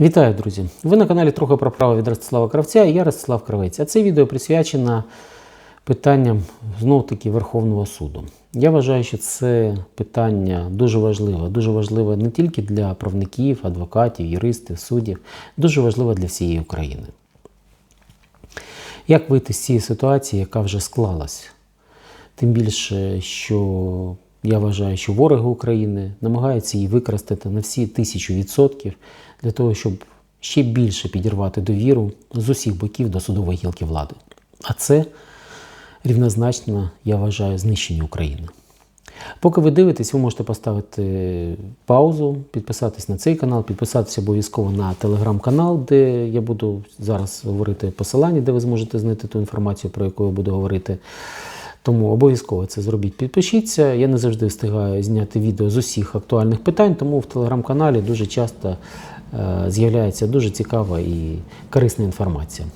Вітаю, друзі! Ви на каналі трохи про право від Ростислава Кравця і я Ростислав Кравець. А це відео присвячено питанням знов-таки Верховного суду. Я вважаю, що це питання дуже важливе. Дуже важливе не тільки для правників, адвокатів, юристів, суддів, дуже важливе для всієї України. Як вийти з цієї ситуації, яка вже склалась? Тим більше, що я вважаю, що вороги України намагаються її використати на всі тисячу відсотків для того, щоб ще більше підірвати довіру з усіх боків до судової гілки влади. А це рівнозначно, я вважаю, знищення України. Поки ви дивитесь, ви можете поставити паузу, підписатись на цей канал, підписатися обов'язково на телеграм-канал, де я буду зараз говорити посилання, де ви зможете знайти ту інформацію, про яку я буду говорити. Тому обов'язково це зробіть. Підпишіться. Я не завжди встигаю зняти відео з усіх актуальних питань, тому в телеграм-каналі дуже часто е, з'являється дуже цікава і корисна інформація.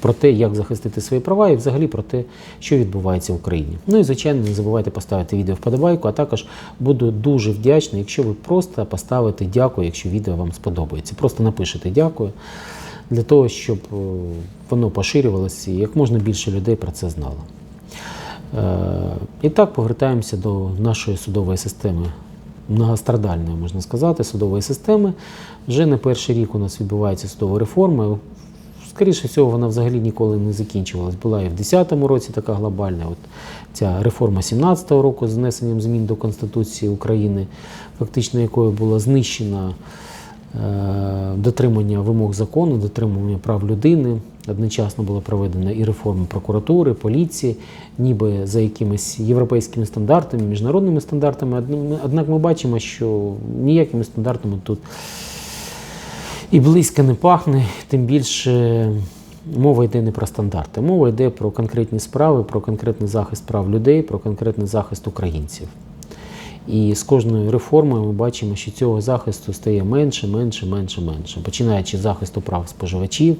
Про те, як захистити свої права, і взагалі про те, що відбувається в Україні. Ну і звичайно, не забувайте поставити відео вподобайку, а також буду дуже вдячний, якщо ви просто поставите дякую, якщо відео вам сподобається. Просто напишете дякую для того, щоб е, воно поширювалося і як можна більше людей про це знало. Е, І так повертаємося до нашої судової системи, многострадальної, можна сказати, судової системи. Вже не перший рік у нас відбувається судова реформа. Скоріше всього, вона взагалі ніколи не закінчувалась. Була і в 2010 році така глобальна. От ця реформа 17-го року з внесенням змін до Конституції України, фактично якою була знищена дотримання вимог закону, дотримання прав людини. Одночасно була проведена і реформа прокуратури, поліції, ніби за якимись європейськими стандартами, міжнародними стандартами. Однак ми бачимо, що ніякими стандартами тут і близько не пахне, тим більше мова йде не про стандарти. Мова йде про конкретні справи, про конкретний захист прав людей, про конкретний захист українців. І з кожною реформою ми бачимо, що цього захисту стає менше, менше, менше, менше. Починаючи з захисту прав споживачів,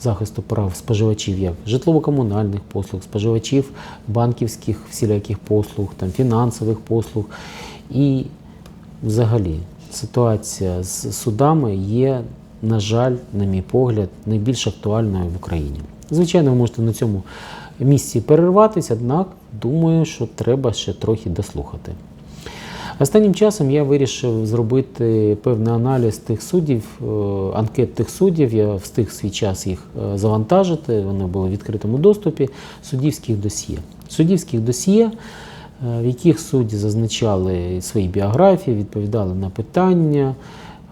захисту прав споживачів як житлово-комунальних послуг, споживачів банківських всіляких послуг, там, фінансових послуг. І взагалі ситуація з судами є, на жаль, на мій погляд, найбільш актуальною в Україні. Звичайно, ви можете на цьому місці перерватися, однак думаю, що треба ще трохи дослухати. Останнім часом я вирішив зробити певний аналіз тих суддів, е, анкет тих суддів. Я встиг свій час їх е, завантажити. Вони були в відкритому доступі. Суддівських досьє. Суддівських досьє, е, в яких судді зазначали свої біографії, відповідали на питання.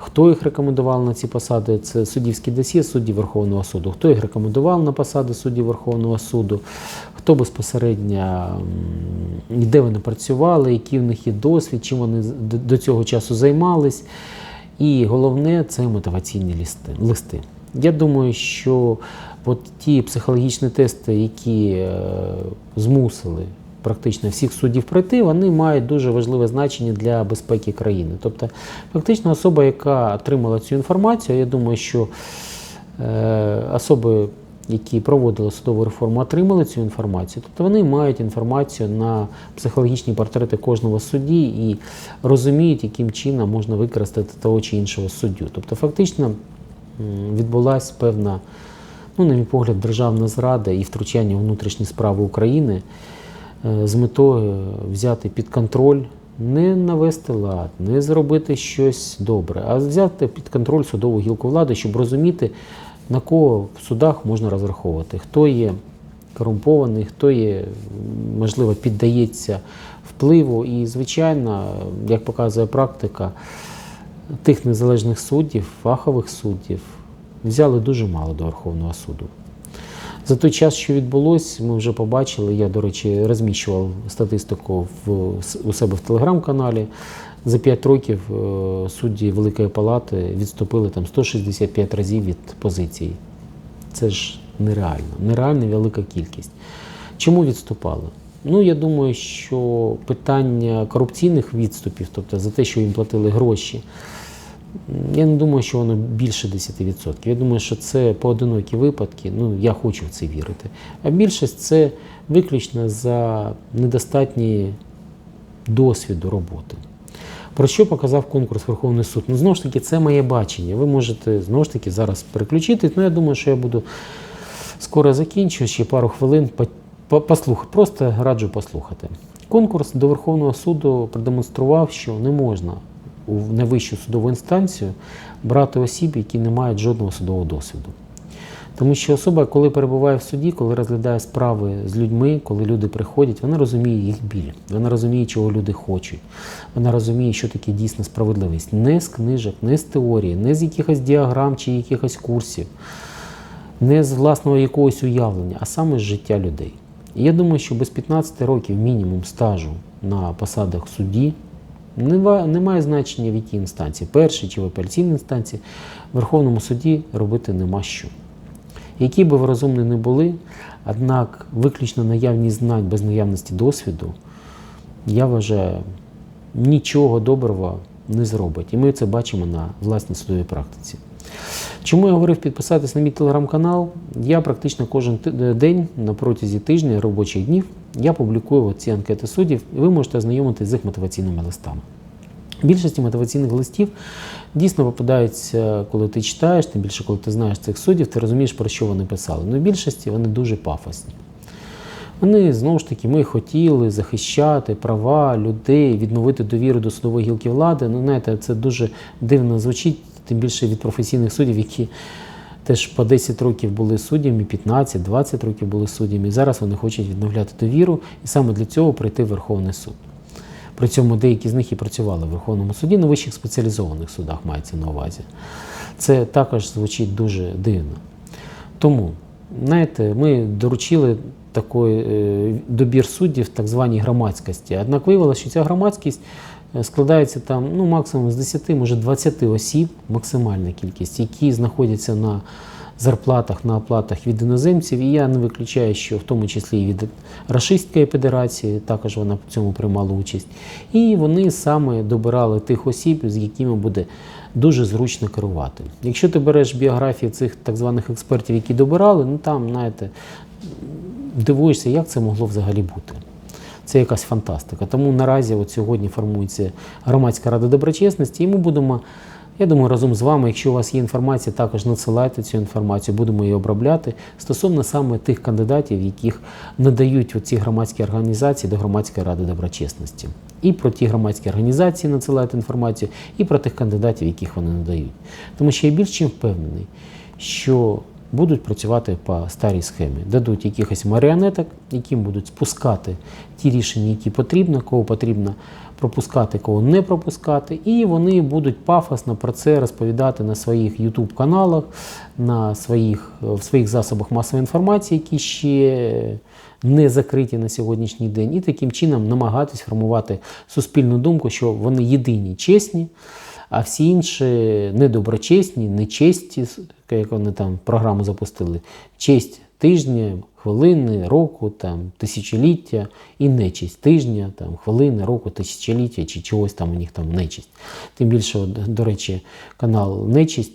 Хто їх рекомендував на ці посади? Це суддівські досьє судді Верховного суду. Хто їх рекомендував на посади судді Верховного суду? Хто безпосередньо де вони працювали, який в них є досвід, чим вони до- цього часу займались. І головне це мотиваційні листи. листи. Я думаю, що от ті психологічні тести, які е, змусили практично всіх суддів пройти, вони мають дуже важливе значення для безпеки країни. Тобто, фактично, особа, яка отримала цю інформацію, я думаю, що е, особи, які проводили судову реформу, отримали цю інформацію. Тобто вони мають інформацію на психологічні портрети кожного судді і розуміють, яким чином можна використати того чи іншого суддю. Тобто, фактично відбулася певна, ну, на мій погляд, державна зрада і втручання у внутрішні справи України з метою взяти під контроль. Не навести лад, не зробити щось добре, а взяти під контроль судову гілку влади, щоб розуміти, на кого в судах можна розраховувати, хто є корумпований, хто є, можливо, піддається впливу. І, звичайно, як показує практика, тих незалежних суддів, фахових суддів взяли дуже мало до Верховного суду. За той час, що відбулось, ми вже побачили. Я, до речі, розміщував статистику в, у себе в телеграм-каналі. За 5 років е, судді Великої Палати відступили там 165 разів від позиції. Це ж нереально, нереально велика кількість. Чому відступали? Ну, я думаю, що питання корупційних відступів, тобто за те, що їм платили гроші, я не думаю, що воно більше 10%. Я думаю, що це поодинокі випадки. Ну, я хочу в це вірити. А більшість це виключно за недостатній досвіду роботи. Про що показав конкурс Верховний суд? Ну, знову ж таки, це моє бачення. Ви можете знову ж таки зараз переключитись. Ну, я думаю, що я буду скоро закінчу, ще пару хвилин по- по- послухати. Просто раджу послухати. Конкурс до Верховного суду продемонстрував, що не можна у найвищу судову інстанцію брати осіб, які не мають жодного судового досвіду. Тому що особа, коли перебуває в суді, коли розглядає справи з людьми, коли люди приходять, вона розуміє їх біль, вона розуміє, чого люди хочуть. Вона розуміє, що таке дійсна справедливість. Не з книжок, не з теорії, не з якихось діаграм чи якихось курсів, не з власного якогось уявлення, а саме з життя людей. І я думаю, що без 15 років мінімум стажу на посадах судді не має значення в якій інстанції, першій чи в апеляційній інстанції, в Верховному суді робити нема що. Які би ви розумні не були, однак виключно наявність знань без наявності досвіду, я вважаю, нічого доброго не зробить. І ми це бачимо на власній судовій практиці. Чому я говорив підписатись на мій телеграм-канал? Я практично кожен день на протязі тижня робочих днів я публікую ці анкети суддів, і ви можете ознайомитися з їх мотиваційними листами. Більшості мотиваційних листів дійсно попадаються, коли ти читаєш, тим більше, коли ти знаєш цих суддів, ти розумієш, про що вони писали. Ну, в більшості вони дуже пафосні. Вони знову ж таки, ми хотіли захищати права людей, відновити довіру до судової гілки влади. Ну, знаєте, це дуже дивно звучить, тим більше від професійних суддів, які теж по 10 років були суддями, 15-20 років були суддями. І зараз вони хочуть відновляти довіру, і саме для цього прийти в Верховний суд. При цьому деякі з них і працювали в Верховному суді на вищих спеціалізованих судах мається на увазі. Це також звучить дуже дивно. Тому, знаєте, ми доручили такий е, добір суддів так званій громадськості. Однак виявилося, що ця громадськість е, складається там ну, максимум з 10, може 20 осіб, максимальна кількість, які знаходяться на зарплатах, на оплатах від іноземців. І я не виключаю, що в тому числі і від Рашистської Федерації, також вона в цьому приймала участь. І вони саме добирали тих осіб, з якими буде дуже зручно керувати. Якщо ти береш біографії цих так званих експертів, які добирали, ну там, знаєте, дивуєшся, як це могло взагалі бути. Це якась фантастика. Тому наразі от сьогодні формується громадська рада доброчесності, і ми будемо, я думаю, разом з вами, якщо у вас є інформація, також надсилайте цю інформацію, будемо її обробляти стосовно саме тих кандидатів, яких надають ці громадські організації до громадської ради доброчесності. І про ті громадські організації надсилають інформацію, і про тих кандидатів, яких вони надають. Тому що я більш чим впевнений, що будуть працювати по старій схемі. Дадуть якихось маріонеток, яким будуть спускати ті рішення, які потрібно, кого потрібно пропускати, кого не пропускати. І вони будуть пафосно про це розповідати на своїх YouTube каналах, на своїх, в своїх засобах масової інформації, які ще не закриті на сьогоднішній день, і таким чином намагатись формувати суспільну думку, що вони єдині чесні а всі інші недоброчесні, нечесті, як вони там програму запустили, честь тижня, хвилини, року, там, тисячоліття і нечисть тижня, там, хвилини, року, тисячоліття чи чогось там у них там нечисть. Тим більше, до речі, канал Нечисть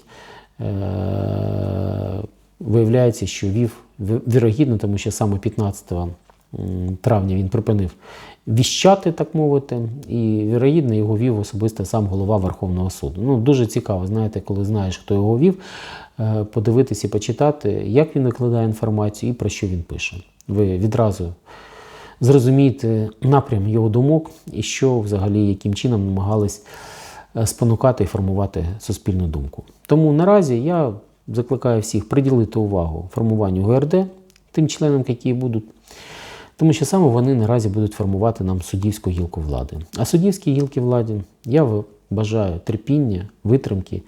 е- виявляється, що вів вірогідно, тому що саме 15 травня він припинив віщати, так мовити, і вірогідно його вів особисто сам голова Верховного суду. Ну, дуже цікаво, знаєте, коли знаєш, хто його вів, е, подивитися і почитати, як він викладає інформацію і про що він пише. Ви відразу зрозумієте напрям його думок і що взагалі, яким чином намагались е, спонукати і формувати суспільну думку. Тому наразі я закликаю всіх приділити увагу формуванню ГРД, тим членам, які будуть. Тому що саме вони наразі будуть формувати нам суддівську гілку влади. А суддівській гілки владі я бажаю терпіння, витримки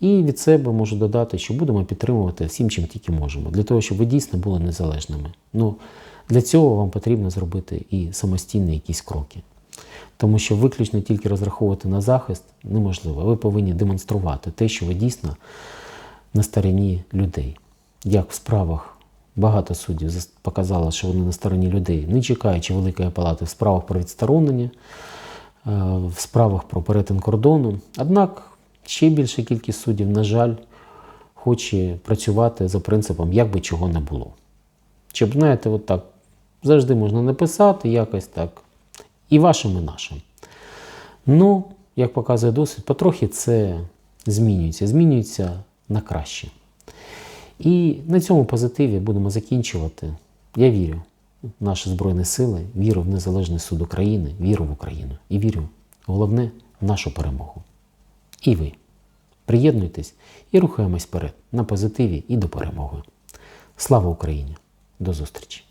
і від себе можу додати, що будемо підтримувати всім, чим тільки можемо, для того, щоб ви дійсно були незалежними. Ну, для цього вам потрібно зробити і самостійні якісь кроки. Тому що виключно тільки розраховувати на захист неможливо. Ви повинні демонструвати те, що ви дійсно на стороні людей. Як в справах багато суддів показало, що вони на стороні людей, не чекаючи Великої палати в справах про відсторонення, е, в справах про перетин кордону. Однак ще більша кількість суддів, на жаль, хоче працювати за принципом, як би чого не було. Щоб, знаєте, от так завжди можна написати якось так, і вашим, і нашим. Ну, як показує досвід, потрохи це змінюється, змінюється на краще. І на цьому позитиві будемо закінчувати. Я вірю в наші Збройні Сили, вірю в Незалежний суд України, вірю в Україну і вірю, головне, в нашу перемогу. І ви. Приєднуйтесь і рухаємось вперед на позитиві і до перемоги. Слава Україні! До зустрічі!